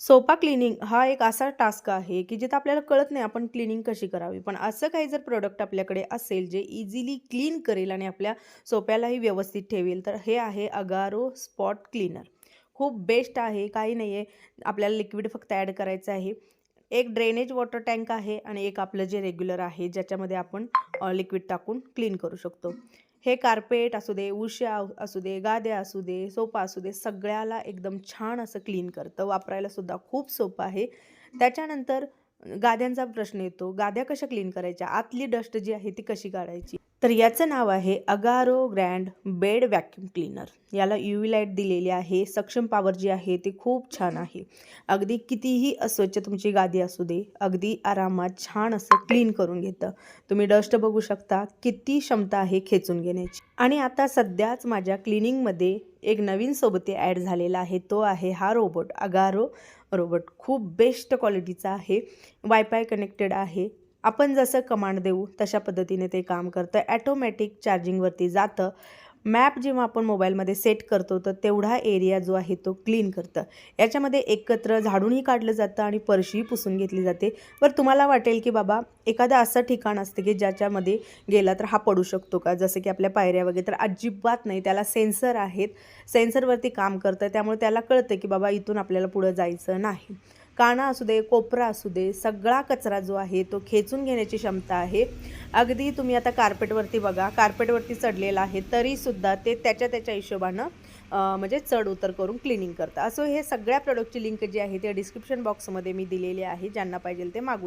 सोपा क्लिनिंग हा एक असा टास्क आहे की जिथं आपल्याला कळत नाही आपण क्लिनिंग कशी करावी. पण असं काही जर प्रोडक्ट आपल्याकडे असेल जे इझिली क्लीन करेल आणि आपल्या सोप्यालाही व्यवस्थित ठेवेल तर हे आहे अगारो स्पॉट क्लीनर खूप बेस्ट आहे काही नाही आहे आपल्याला लिक्विड फक्त ॲड करायचं आहे. एक ड्रेनेज वॉटर टँक आहे आणि एक आपलं जे रेग्युलर आहे ज्याच्यामध्ये आपण लिक्विड टाकून क्लीन करू शकतो. हे कार्पेट असू दे उशा असू दे गाद्या असू दे सोफा असू दे सगळ्याला एकदम छान असं क्लीन करतं. वापरायला सुद्धा खूप सोपं आहे. त्याच्यानंतर गाद्यांचा प्रश्न येतो. गाद्या कशा क्लीन करायच्या? आतली डस्ट जी आहे ती कशी काढायची? तर याचं नाव आहे Agaro grand bed vacuum cleaner. याला यू व्ही लाइट दिलेली आहे. सक्षम पॉवर जी आहे ती खूप छान आहे. अगदी कितीही अस्वच्छ तुमची गादी असू दे अगदी आरामात छान असं क्लीन करून घेतं. तुम्ही डस्ट बघू शकता किती क्षमता आहे खेचून घेण्याची. आणि आता सध्याच माझ्या क्लिनिंगमध्ये एक नवीन सोबती ॲड झालेला आहे. तो आहे हा रोबोट अगारो रोबोट खूप बेस्ट क्वालिटीचा आहे. वायफाय कनेक्टेड आहे. आपण जसं कमांड देऊ तशा पद्धतीने ते काम करतं. ॲटोमॅटिक चार्जिंगवरती जातं. मॅप जेव्हा आपण मोबाईलमध्ये सेट करतो तर तेवढा एरिया जो आहे तो क्लीन करतं. याच्यामध्ये एकत्र झाडूनही काढलं जातं आणि परशीही पुसून घेतली जाते. बरं तुम्हाला वाटेल की बाबा एखादं असं ठिकाण असतं की ज्याच्यामध्ये गेला तर हा पडू शकतो का? जसं की आपल्या पायऱ्या वगैरे तर अजिबात नाही. त्याला सेन्सर आहेत. सेन्सरवरती काम करतं. त्यामुळे त्याला कळतं की बाबा इथून आपल्याला पुढं जायचं नाही. काना असू दे कोपरा असू दे सगळा कचरा जो आहे तो खेचून घेण्याची क्षमता आहे. अगदी तुम्ही आता कार्पेटवरती बघा कार्पेटवरती चढलेला आहे तरीसुद्धा ते त्याच्या त्याच्या हिशोबानं म्हणजे चढ उतर करून क्लिनिंग करतं. असं हे सगळ्या प्रोडक्टची लिंक जी आहे ते डिस्क्रिप्शन बॉक्समध्ये मी दिलेली आहे ज्यांना पाहिजे ते मागू